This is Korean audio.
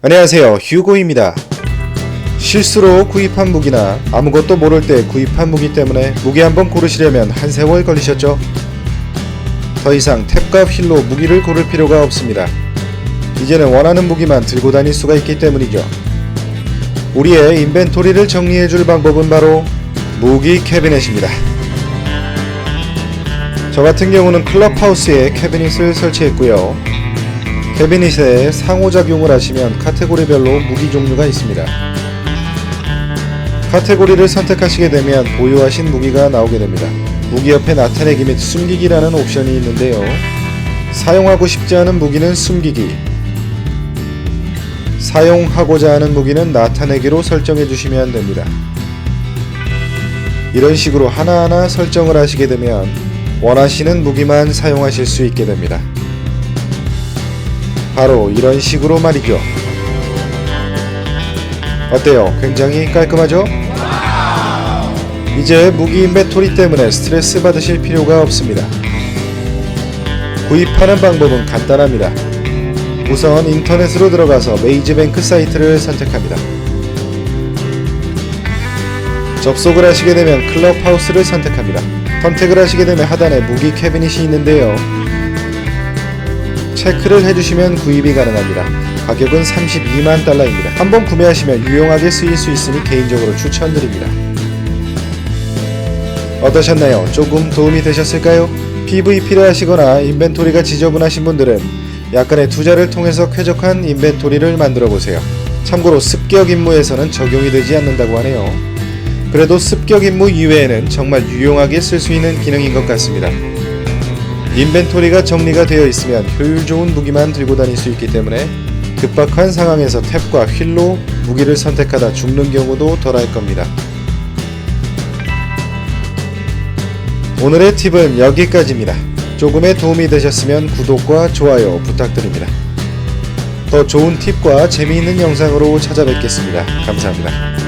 안녕하세요. 휴고입니다. 실수로 구입한 무기나 아무것도 모를 때 구입한 무기 때문에 무기 한번 고르시려면 한 세월 걸리셨죠? 더 이상 탭과 휠로 무기를 고를 필요가 없습니다. 이제는 원하는 무기만 들고 다닐 수가 있기 때문이죠. 우리의 인벤토리를 정리해줄 방법은 바로 무기 캐비넷입니다. 저 같은 경우는 클럽하우스에 캐비닛을 설치했고요 캐비닛에 상호작용을 하시면 카테고리별로 무기 종류가 있습니다. 카테고리를 선택하시게 되면 보유하신 무기가 나오게 됩니다. 무기 옆에 나타내기 및 숨기기라는 옵션이 있는데요. 사용하고 싶지 않은 무기는 숨기기, 사용하고자 하는 무기는 나타내기로 설정해 주시면 됩니다. 이런 식으로 하나하나 설정을 하시게 되면 원하시는 무기만 사용하실 수 있게 됩니다. 바로 이런 식으로 말이죠. 어때요? 굉장히 깔끔하죠? 이제 무기 인벤토리 때문에 스트레스 받으실 필요가 없습니다. 구입하는 방법은 간단합니다. 우선 인터넷으로 들어가서 메이즈뱅크 사이트를 선택합니다. 접속을 하시게 되면 클럽하우스를 선택합니다. 선택을 하시게 되면 하단에 무기 캐비닛이 있는데요. 체크를 해주시면 구입이 가능합니다. 가격은 32만 달러입니다. 한번 구매하시면 유용하게 쓰일 수 있으니 개인적으로 추천드립니다. 어떠셨나요? 조금 도움이 되셨을까요? PVP를 하시거나 인벤토리가 지저분하신 분들은 약간의 투자를 통해서 쾌적한 인벤토리를 만들어 보세요. 참고로 습격 임무에서는 적용이 되지 않는다고 하네요. 그래도 습격 임무 이외에는 정말 유용하게 쓸 수 있는 기능인 것 같습니다. 인벤토리가 정리가 되어 있으면 효율 좋은 무기만 들고 다닐 수 있기 때문에 급박한 상황에서 탭과 휠로 무기를 선택하다 죽는 경우도 덜할 겁니다. 오늘의 팁은 여기까지입니다. 조금의 도움이 되셨으면 구독과 좋아요 부탁드립니다. 더 좋은 팁과 재미있는 영상으로 찾아뵙겠습니다. 감사합니다.